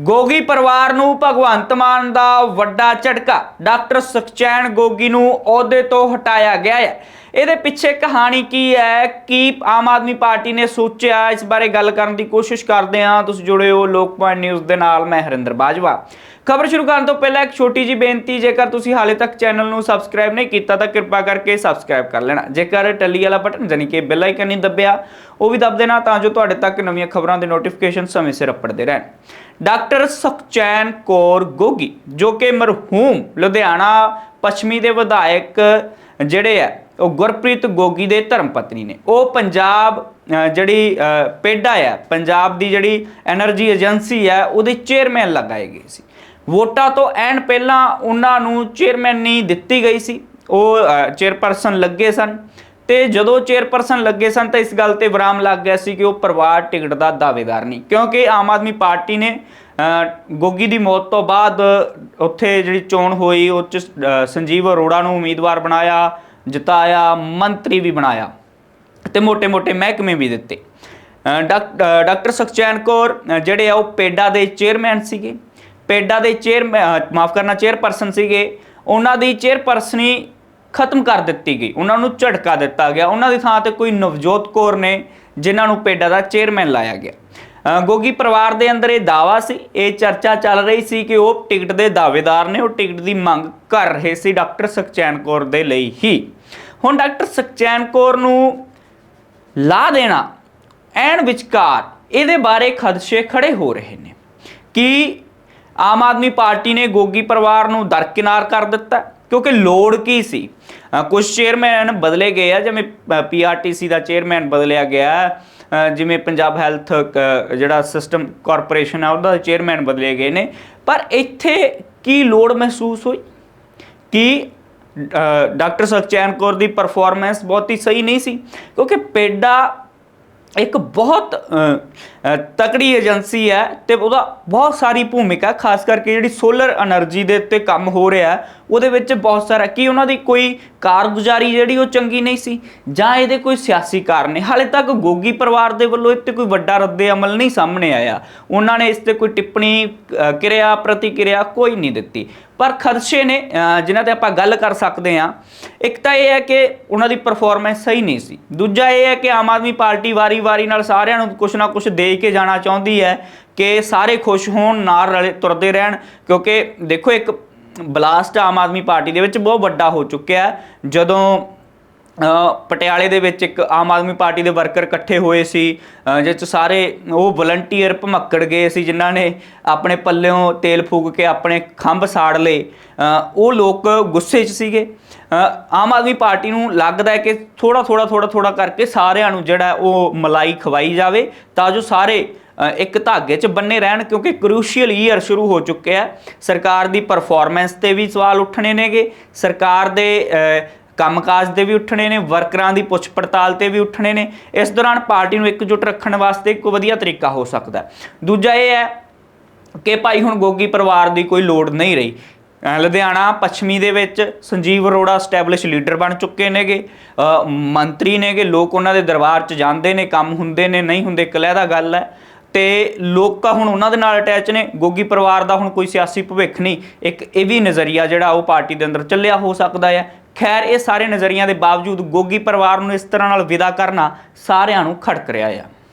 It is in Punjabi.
ਗੋਗੀ ਪਰਿਵਾਰ ਨੂੰ ਭਗਵੰਤ ਮਾਨ ਦਾ ਵੱਡਾ ਝਟਕਾ। ਡਾਕਟਰ ਸੁਖਚੈਨ ਗੋਗੀ ਨੂੰ ਅਹੁਦੇ ਤੋਂ ਹਟਾਇਆ ਗਿਆ ਹੈ। ਇਹਦੇ ਪਿੱਛੇ ਕਹਾਣੀ ਕੀ ਹੈ? ਕੀ ਆਮ ਆਦਮੀ ਪਾਰਟੀ ਨੇ ਸੋਚਿਆ? ਇਸ ਬਾਰੇ ਗੱਲ ਕਰਨ ਦੀ ਕੋਸ਼ਿਸ਼ ਕਰਦੇ ਹਾਂ। ਤੁਸੀਂ ਜੁੜੇ ਹੋ ਲੋਕ ਪੁਆਇੰਟ ਨਿਊਜ਼ ਦੇ ਨਾਲ। ਮੈਂ ਹਰਿੰਦਰ ਬਾਜਵਾ। ਖਬਰ ਸ਼ੁਰੂ ਕਰਨ ਤੋਂ ਪਹਿਲਾਂ ਇੱਕ ਛੋਟੀ ਜੀ ਬੇਨਤੀ, ਜੇਕਰ ਤੁਸੀਂ ਹਾਲੇ ਤੱਕ ਚੈਨਲ ਨੂੰ ਸਬਸਕ੍ਰਾਈਬ ਨਹੀਂ ਕੀਤਾ, ਤਾਂ ਕਿਰਪਾ ਕਰਕੇ ਸਬਸਕ੍ਰਾਈਬ ਕਰ ਲੈਣਾ। ਜੇਕਰ ਟੱਲੀ ਵਾਲਾ ਬਟਨ ਜਾਨੀ ਕਿ ਬੈਲ ਆਈਕਨ ਨਹੀਂ ਦੱਬਿਆ, ਉਹ ਵੀ ਦੱਬ ਦੇਣਾ, ਤਾਂ ਜੋ ਤੁਹਾਡੇ ਤੱਕ ਨਵੀਆਂ ਖਬਰਾਂ ਦੇ ਨੋਟੀਫਿਕੇਸ਼ਨ ਸਮੇਂ ਸਿਰ ਅੱਪੜਦੇ ਰਹਿਣ। ਡਾਕਟਰ ਸੁਖਚੈਨ ਕੌਰ ਗੋਗੀ, ਜੋ ਕਿ ਮਰਹੂਮ ਲੁਧਿਆਣਾ, ਪੱਛਮੀ ਦੇ ਵਿਧਾਇਕ ਜਿਹੜੇ ਆ, ਉਹ ਗੁਰਪ੍ਰੀਤ ਗੋਗੀ ਦੇ ਧਰਮ ਪਤਨੀ ਨੇ। ਉਹ ਪੰਜਾਬ ਜਿਹੜੀ ਪੇਡਾ ਆ, ਪੰਜਾਬ ਦੀ ਜਿਹੜੀ એનર્ਜੀ ਏਜੰਸੀ ਆ, ਉਹਦੇ ਚੇਅਰਮੈਨ ਲਗਾਏ ਗਏ ਸੀ। ਵੋਟਾਂ ਤੋਂ ਐਨ ਪਹਿਲਾਂ ਉਹਨਾਂ ਨੂੰ ਚੇਅਰਮੈਨ ਨਹੀਂ ਦਿੱਤੀ ਗਈ ਸੀ। ਉਹ ਚੇਅਰਪਰਸਨ ਲੱਗੇ ਸਨ। ਤੇ ਜਦੋਂ ਚੇਅਰਪਰਸਨ ਲੱਗੇ ਸਨ ਤਾਂ ਇਸ ਗੱਲ ਤੇ ਵਿਰਾਮ ਲੱਗ ਗਿਆ ਸੀ ਕਿ ਉਹ ਪਰਿਵਾਰ ਟਿਕਟ ਦਾ ਦਾਅਵੇਦਾਰ ਨਹੀਂ, ਕਿਉਂਕਿ ਆਮ ਆਦਮੀ ਪਾਰਟੀ ਨੇ ਗੋਗੀ ਦੀ ਮੌਤ ਤੋਂ ਬਾਅਦ ਉੱਥੇ ਜਿਹੜੀ ਚੋਣ ਹੋਈ, ਉਹ ਚ ਸੰਜੀਵ ਅਰੋੜਾ ਨੂੰ ਉਮੀਦਵਾਰ ਬਣਾਇਆ, ਜਿਤਾਇਆ, ਮੰਤਰੀ ਵੀ ਬਣਾਇਆ ਤੇ ਮੋٹے-ਮੋٹے ਮਹਿਕਮੇ ਵੀ ਦਿੱਤੇ। ਡਾਕਟਰ ਸੁਖਚੈਨ ਕੌਰ ਜਿਹੜੇ ਆ ਉਹ ਪੇਡਾ ਦੇ ਚੇਅਰਮੈਨ ਸੀਗੇ। ਪੇਡਾ ਦੇ ਚੇਅਰ ਮਾਫ ਕਰਨਾ, ਚੇਅਰਪਰਸਨ ਸੀਗੇ। ਉਹਨਾਂ ਦੀ ਚੇਅਰਪਰਸਨੀ ਖਤਮ ਕਰ ਦਿੱਤੀ ਗਈ। ਉਹਨਾਂ ਨੂੰ ਝਟਕਾ ਦਿੱਤਾ ਗਿਆ। ਉਹਨਾਂ ਦੀ ਥਾਂ ਤੇ ਕੋਈ ਨਵਜੋਤ ਕੌਰ ਨੇ, ਜਿਨ੍ਹਾਂ ਨੂੰ ਪੇਡਾ ਦਾ ਚੇਅਰਮੈਨ ਲਾਇਆ ਗਿਆ। ਗੋਗੀ ਪਰਿਵਾਰ ਦੇ ਅੰਦਰ ਇਹ ਦਾਵਾ ਸੀ? ਇਹ ਚਰਚਾ ਚੱਲ ਰਹੀ ਸੀ ਕਿ ਉਹ ਟਿਕਟ ਦੇ ਦਾਅਵੇਦਾਰ ਨੇ ਉਹ ਟਿਕਟ ਦੀ ਮੰਗ ਕਰ ਰਹੇ ਸੀ ਡਾਕਟਰ ਸੁਖਚੈਨ ਕੌਰ ਦੇ ਲਈ ਹੀ। ਹੁਣ ਡਾਕਟਰ ਸੁਖਚੈਨ ਕੌਰ ਨੂੰ ਲਾ ਦੇਣਾ ਐਨ ਵਿਚਕਾਰ ਇਹਦੇ ਬਾਰੇ ਖਦਸ਼ੇ ਖੜੇ ਹੋ ਰਹੇ ਨੇ ਕਿ ਆਮ ਆਦਮੀ ਪਾਰਟੀ ਨੇ ਗੋਗੀ ਪਰਿਵਾਰ ਨੂੰ ਦਰਕਿਨਾਰ ਕਰ ਦਿੱਤਾ। ਕਿਉਂਕਿ ਲੋੜ ਕੀ ਸੀ? ਅ, ਕੁਝ ਚੇਅਰਮੈਨ ਬਦਲੇ ਗਏ ਆ ਜਿਵੇਂ ਪੀਆਰਟੀਸੀ ਦਾ ਚੇਅਰਮੈਨ ਬਦਲਿਆ ਗਿਆ। ਜਿਵੇਂ ਪੰਜਾਬ ਹੈਲਥ ਕ- ਜਿਹੜਾ ਸਿਸਟਮ ਕਾਰਪੋਰੇਸ਼ਨ ਆ, ਉਹਦਾ ਚੇਅਰਮੈਨ ਬਦਲੇ ਗਏ ਨੇ। ਪਰ ਇੱਥੇ ਕੀ ਲੋੜ ਮਹਿਸੂਸ ਹੋਈ? ਕਿ ਡਾਕਟਰ ਸੁਖਚੈਨ ਕੌਰ ਦੀ ਪਰਫਾਰਮੈਂਸ ਬਹੁਤ ਹੀ ਸਹੀ ਨਹੀਂ ਸੀ? ਕਿਉਂਕਿ ਪੇਡਾ ਇੱਕ ਬਹੁਤ ਤਕੜੀ ਏਜੰਸੀ ਹੈ ਤੇ ਉਹਦਾ ਬਹੁਤ ਸਾਰੀ ਭੂਮਿਕਾ ਖਾਸ ਕਰਕੇ ਜਿਹੜੀ ਸੋਲਰ એનર્ਜੀ ਦੇ ਉੱਤੇ ਕੰਮ ਹੋ ਰਿਹਾ ਉਹਦੇ ਵਿੱਚ ਬਹੁਤ ਸਾਰਾ, ਕੀ ਉਹਨਾਂ ਦੀ ਕੋਈ ਕਾਰਗੁਜ਼ਾਰੀ ਜਿਹੜੀ ਉਹ ਚੰਗੀ ਨਹੀਂ ਸੀ, ਜਾਂ ਇਹਦੇ ਕੋਈ ਸਿਆਸੀ ਕਾਰਨ ਨੇ? ਹਾਲੇ ਤੱਕ ਗੋਗੀ ਪਰਿਵਾਰ ਦੇ ਵੱਲੋਂ ਇੱਥੇ ਕੋਈ ਵੱਡਾ ਰੱਦੇ ਅਮਲ ਨਹੀਂ ਸਾਹਮਣੇ ਆਇਆ। ਉਹਨਾਂ ਨੇ ਇਸ ਤੇ ਕੋਈ ਟਿੱਪਣੀ ਕਿਰਿਆ, ਪ੍ਰਤੀਕਿਰਿਆ ਕੋਈ ਨਹੀਂ ਦਿੱਤੀ। ਪਰ ਖਦਸ਼ੇ ਨੇ ਅ, ਜਿਨ੍ਹਾਂ ਤੇ ਆਪਾਂ ਗੱਲ ਕਰ ਸਕਦੇ ਹਾਂ ਇੱਕ ਤਾਂ ਇਹ ਹੈ ਕਿ ਉਹਨਾਂ ਦੀ ਪਰਫਾਰਮੈਂਸ ਸਹੀ ਨਹੀਂ ਸੀ। ਦੂਜਾ ਇਹ ਹੈ ਕਿ ਆਮ ਆਦਮੀ ਪਾਰਟੀ ਵਾਰੀ-ਵਾਰੀ ਨਾਲ ਸਾਰਿਆਂ ਨੂੰ ਕੁਝ ਨਾ ਕੁਝ ਦੇ ਕੇ ਜਾਣਾ ਚਾਹੁੰਦੀ ਹੈ ਕਿ ਸਾਰੇ ਖੁਸ਼ ਹੋਣ ਨਾਲ ਰਲੇ ਤੁਰਦੇ ਰਹਿਣ ਕਿਉਂਕਿ ਦੇਖੋ ਇੱਕ ਬਲਾਸਟ ਆਮ ਆਦਮੀ ਪਾਰਟੀ ਦੇ ਵਿੱਚ ਬਹੁਤ ਵੱਡਾ ਹੋ ਚੁੱਕਿਆ ਜਦੋਂ ਪਟਿਆਲੇ ਦੇ ਵਿੱਚ ਇੱਕ ਆਮ ਆਦਮੀ ਪਾਰਟੀ ਦੇ ਵਰਕਰ ਇਕੱਠੇ ਹੋਏ ਸੀ ਜਿਸ 'ਚ ਸਾਰੇ ਉਹ ਵਲੰਟੀਅਰ ਭਮੱਕੜ ਗਏ ਸੀ, ਜਿਨ੍ਹਾਂ ਨੇ ਆਪਣੇ ਪੱਲਿਓਂ ਤੇਲ ਫੂਕ ਕੇ ਆਪਣੇ ਖੰਭ ਸਾੜ ਲਏ। ਉਹ ਲੋਕ ਗੁੱਸੇ 'ਚ ਸੀਗੇ। ਆਮ ਆਦਮੀ ਪਾਰਟੀ ਨੂੰ ਲੱਗਦਾ ਹੈ ਕਿ ਥੋੜਾ ਥੋੜਾ ਥੋੜਾ ਥੋੜਾ ਕਰਕੇ ਸਾਰਿਆਂ ਨੂੰ ਜਿਹੜਾ ਉਹ ਮਲਾਈ ਖਵਾਈ ਜਾਵੇ, ਤਾਂ ਜੋ ਸਾਰੇ ਇੱਕ ਧਾਗੇ 'ਚ ਬੰਨੇ ਰਹਿਣ, ਕਿਉਂਕਿ ਕ੍ਰੂਸ਼ੀਅਲ ਈਅਰ ਸ਼ੁਰੂ ਹੋ ਚੁੱਕਿਆ ਹੈ। ਸਰਕਾਰ ਦੀ ਪਰਫਾਰਮੈਂਸ ਤੇ ਵੀ ਸਵਾਲ ਉੱਠਣੇ ਨੇਗੇ। ਸਰਕਾਰ ਦੇ ਕੰਮਕਾਜ ਦੇ ਵੀ ਉੱਠਣੇ ਨੇ, ਵਰਕਰਾਂ ਦੀ ਪੁੱਛ ਪੜਤਾਲ ਤੇ ਵੀ ਉੱਠਣੇ ਨੇ। ਇਸ ਦੌਰਾਨ ਪਾਰਟੀ ਨੂੰ ਇੱਕਜੁੱਟ ਰੱਖਣ ਵਾਸਤੇ ਇੱਕ ਵਧੀਆ ਤਰੀਕਾ ਹੋ ਸਕਦਾ ਹੈ। ਦੂਜਾ ਇਹ ਹੈ ਕਿ ਭਾਈ ਹੁਣ ਗੋਗੀ ਪਰਿਵਾਰ ਦੀ ਕੋਈ ਲੋੜ ਨਹੀਂ ਰਹੀ। ਲੁਧਿਆਣਾ ਪੱਛਮੀ ਦੇ ਵਿੱਚ ਸੰਜੀਵ ਅਰੋੜਾ ਸਟੈਬਲਿਸ਼ ਲੀਡਰ ਬਣ ਚੁੱਕੇ ਨੇਗੇ। ਮੰਤਰੀ ਨੇਗੇ, ਲੋਕ ਉਹਨਾਂ ਦੇ ਦਰਬਾਰ 'ਚ ਜਾਂਦੇ ਨੇ, ਕੰਮ ਹੁੰਦੇ ਨੇ, ਨਹੀਂ ਹੁੰਦੇ ਕਲਹਿਦਾ ਗੱਲ ਹੈ। ਤੇ ਲੋਕ ਹੁਣ ਉਹਨਾਂ ਦੇ ਨਾਲ ਅਟੈਚ ਨੇ। ਗੋਗੀ ਪਰਿਵਾਰ ਦਾ ਹੁਣ ਕੋਈ ਸਿਆਸੀ ਭਵਿੱਖ ਨਹੀਂ। ਇੱਕ ਇਹ ਵੀ ਨਜ਼ਰੀਆ ਜਿਹੜਾ ਉਹ ਪਾਰਟੀ ਦੇ ਅੰਦਰ ਚੱਲਿਆ ਹੋ ਸਕਦਾ ਹੈ। ਖੈਰ, ਇਹ ਸਾਰੇ ਨਜ਼ਰੀਆਂ ਦੇ ਬਾਵਜੂਦ ਗੋਗੀ ਪਰਿਵਾਰ ਨੂੰ ਇਸ ਤਰ੍ਹਾਂ ਨਾਲ ਵਿਦਾ ਕਰਨਾ ਸਾਰਿਆਂ ਨੂੰ ਖੜਕ ਰਿਹਾ ਆ।